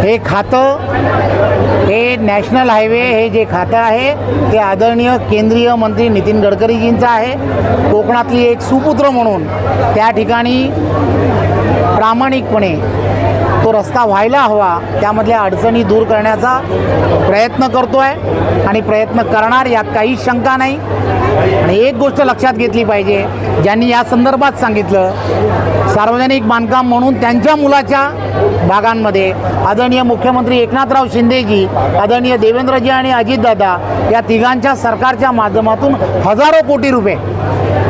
हे खातं हे नॅशनल हायवे हे जे खातं आहे ते आदरणीय केंद्रीय मंत्री नितीन गडकरीजींचं आहे. कोकणातली एक सुपुत्र म्हणून त्या ठिकाणी प्रामाणिकपणे तो रस्ता व्हायला हवा त्यामधल्या अडचणी दूर करण्याचा प्रयत्न करतो आहे आणि प्रयत्न करणार यात काही शंका नाही. आणि एक गोष्ट लक्षात घेतली पाहिजे ज्यांनी या संदर्भात सांगितलं सार्वजनिक बांधकाम म्हणून त्यांच्या मुलाच्या भागांमध्ये आदरणीय मुख्यमंत्री एकनाथराव शिंदेजी आदरणीय देवेंद्रजी आणि अजितदादा या तिघांच्या सरकारच्या माध्यमातून हजारो कोटी रुपये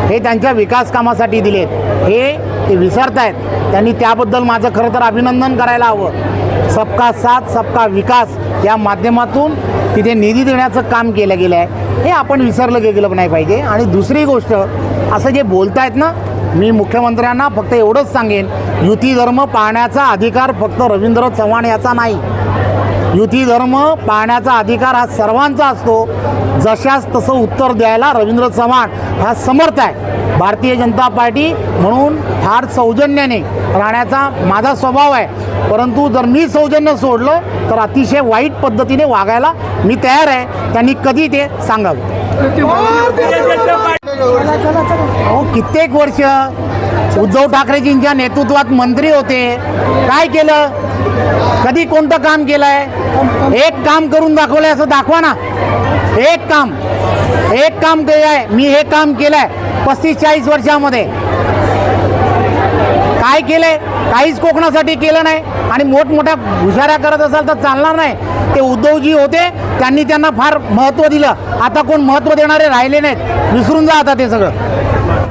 हे त्यांच्या विकास कामासाठी दिलेत. हे ते विसरतायत. त्यांनी त्याबद्दल माझं खरं तर अभिनंदन करायला हवं. सबका साथ सबका विकास या माध्यमातून तिथे निधी देण्याचं काम केलं गेलं आहे. हे आपण विसरलं गेलं नाही पाहिजे. आणि दुसरी गोष्ट असं जे बोलतायत ना मी मुख्यमंत्र्यांना फक्त एवढंच सांगेन. युती धर्म पाहण्याचा अधिकार फक्त रवींद्र चव्हाण याचा नाही. युती धर्म पाहण्याचा अधिकार हा सर्वांचा असतो. जशास तसं उत्तर द्यायला रवींद्र चव्हाण हा समर्थ आहे. भारतीय जनता पार्टी म्हणून फार सौजन्याने राहण्याचा माझा स्वभाव आहे. परंतु जर मी सौजन्य सोडलं तर अतिशय वाईट पद्धतीने वागायला मी तयार आहे. त्यांनी कधी ते सांगावं. अहो कित्येक वर्ष उद्धव ठाकरेजींच्या नेतृत्वात मंत्री होते. काय केलं? कधी कोणतं काम केलंय? एक काम करून दाखवलंय असं दाखवा ना. एक काम एक काम केलं आहे मी हे काम केलंय पस्तीस चाळीस वर्षामध्ये. काय केलंय? काहीच कोकणासाठी केलं नाही. आणि मोठमोठ्या हुशाऱ्या करत असाल तर चालणार नाही. ते उद्धवजी होते त्यांनी त्यांना फार महत्त्व दिलं. आता कोण महत्त्व देणारे राहिले नाहीत. विसरून जा आता ते सगळं.